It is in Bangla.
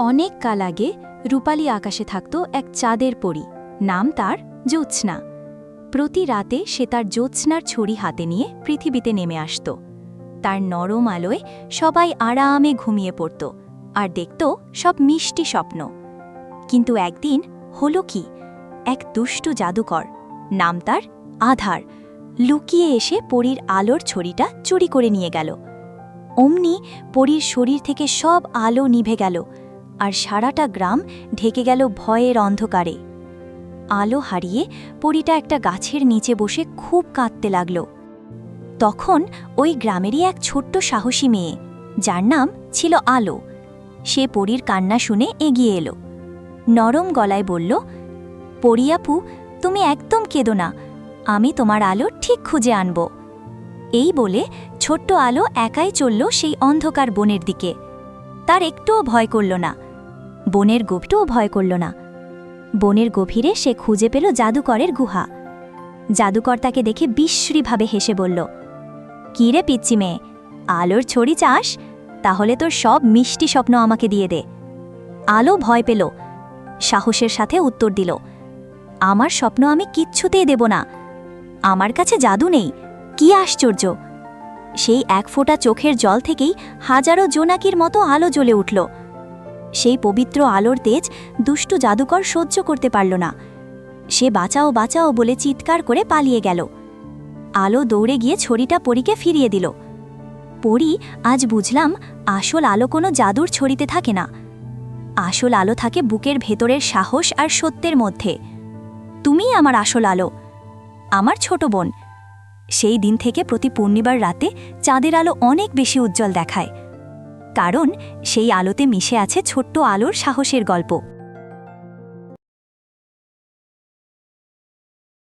অনেক কাল আগে রূপালী আকাশে থাকত এক চাঁদের পরী। নাম তার জ্যোৎস্না। প্রতি রাতে সে তার জ্যোৎস্নার ছড়ি হাতে নিয়ে পৃথিবীতে নেমে আসত। তার নরম আলোয় সবাই আরামে ঘুমিয়ে পড়ত আর দেখত সব মিষ্টি স্বপ্ন। কিন্তু একদিন হলো কি? এক দুষ্টু জাদুকর, নাম তার আধার, লুকিয়ে এসে পরীর আলোর ছড়িটা চুরি করে নিয়ে গেল। অমনি পরীর শরীর থেকে সব আলো নিভে গেল। আর সারাটা গ্রাম ঢেকে গেল ভয়ের অন্ধকারে। আলো হারিয়ে পরীটা একটা গাছের নিচে বসে খুব কাঁদতে লাগল। তখন ওই গ্রামেরই এক ছোট্ট সাহসী মেয়ে, যার নাম ছিল আলো। সে পরীর কান্না শুনে এগিয়ে এলো। নরম গলায় বলল পরিয়াপু তুমি একদম কেঁদো না, আমি তোমার আলো ঠিক খুঁজে আনব। এই বলে ছোট্ট আলো একাই চলল সেই অন্ধকার বনের দিকে। তার একটুও ভয় করল না। বনের গভীরও ভয় করল না। বনের গভীরে সে খুঁজে পেল জাদুকরের গুহা। জাদুকর তাকে দেখে বিশ্রীভাবে হেসে বলল, কী রে পিচ্ছি মেয়ে, আলোর ছড়ি চাস? তাহলে তোর সব মিষ্টি স্বপ্ন আমাকে দিয়ে দে। আলো ভয় পেল, সাহসের সাথে উত্তর দিল, আমার স্বপ্ন আমি কিচ্ছুতেই দেব না। আমার কাছে জাদু নেই, কি আশ্চর্য! সেই এক ফোঁটা চোখের জল থেকেই হাজারো জোনাকির মতো আলো জ্বলে উঠল। সেই পবিত্র আলোর তেজ দুষ্টু জাদুকর সহ্য করতে পারল না। সে বাঁচাও বাঁচাও বলে চিৎকার করে পালিয়ে গেল। আলো দৌড়ে গিয়ে ছড়িটা পরীকে ফিরিয়ে দিল। পরী, আজ বুঝলাম আসল আলো কোনো জাদুর ছড়িতে থাকে না। আসল আলো থাকে বুকের ভেতরের সাহস আর সত্যের মধ্যে। তুমিই আমার আসল আলো, আমার ছোট বোন। সেই দিন থেকে প্রতি পূর্ণিবার রাতে চাঁদের আলো অনেক বেশি উজ্জ্বল দেখায়। কারণ সেই আলোতে মিশে আছে ছোট্ট আলোর সাহসের গল্প।